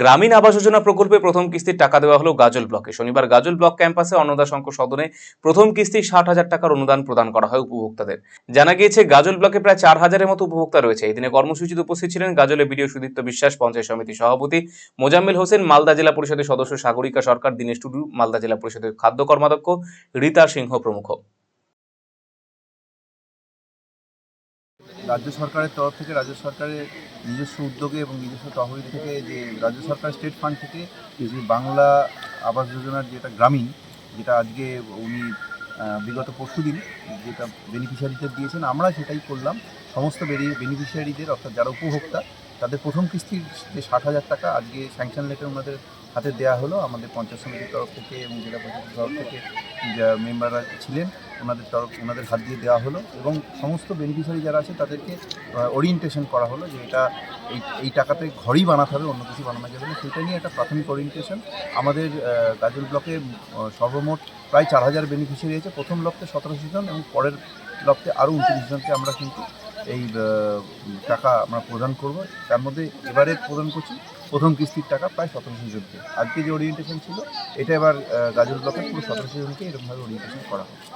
গ্রামীণ আবাস যোজনা প্রকল্পে প্রথম কিস্তির টাকা দেওয়া হলো গাজল ব্লকে। শনিবার গাজল ব্লক ক্যাম্পাসে অন্নদা শঙ্খ সদনে প্রথম কিস্তি ষাট হাজার টাকার অনুদান প্রদান করা হয় উপভোক্তাদের। জানা গিয়েছে, গাজল ব্লকে প্রায় চার হাজারের মতো উপভোক্তা রয়েছে। এই দিনে কর্মসূচিতে উপস্থিত ছিলেন গাজলের বিডিও সুদীপ্ত বিশ্বাস, পঞ্চায়েত সমিতি সভাপতি মোজাম্মেল হোসেন, মালদা জেলা পরিষদের সদস্য সাগরিকা সরকার, দীনেশ টুডু, মালদা জেলা পরিষদের খাদ্য কর্মাধ্যক্ষ রীতা সিংহ প্রমুখ। রাজ্য সরকারের তরফ থেকে, রাজ্য সরকারের নিজস্ব উদ্যোগে এবং নিজস্ব তহবিল থেকে যে রাজ্য সরকার স্টেট ফান্ড থেকে যে বাংলা আবাস যোজনার যেটা গ্রামীণ, যেটা আজকে উনি বিগত পরশু দিন যেটা বেনিফিশিয়ারিদের দিয়েছেন, আমরা সেটাই করলাম। সমস্ত বেনিফিশিয়ারিদের অর্থাৎ যারা উপভোক্তা, তাদের প্রথম কিস্তির যে ষাট হাজার টাকা আজকে স্যাংশন লেটার ওনাদের হাতে দেওয়া হলো। আমাদের পঞ্চায়েত সমিতির তরফ থেকে এবং জেলা পরিষদের তরফ থেকে যা মেম্বাররা ছিলেন ওনাদের তরফ ওনাদের হাত দিয়ে দেওয়া হলো এবং সমস্ত বেনিফিশিয়ারি যারা আছে তাদেরকে ওরিয়েন্টেশন করা হলো যে এটা এই এই টাকাতে ঘরই বানাতে হবে, অন্য কিছু বানানো যাবে না। সেটা নিয়ে একটা প্রাথমিক ওরিয়েন্টেশন আমাদের গাজল ব্লকে সর্বমোট প্রায় চার হাজার বেনিফিশিয়ারি আছে। প্রথম লক্ষ্যে সতেরোশো জন এবং পরের লক্ষ্যে আরও উনত্রিশ জনকে আমরা কিন্তু এই টাকা আমরা প্রদান করব। তার মধ্যে এবারে প্রদান করছি প্রথম কিস্তির টাকা প্রায় সতেরোশো জনকে। আজকে যে ওরিয়েন্টেশন ছিল, এটা এবার গাজল ব্লকের পুরো সতেরোশো জনকে এরকমভাবে ওরিয়েন্টেশন করা হবে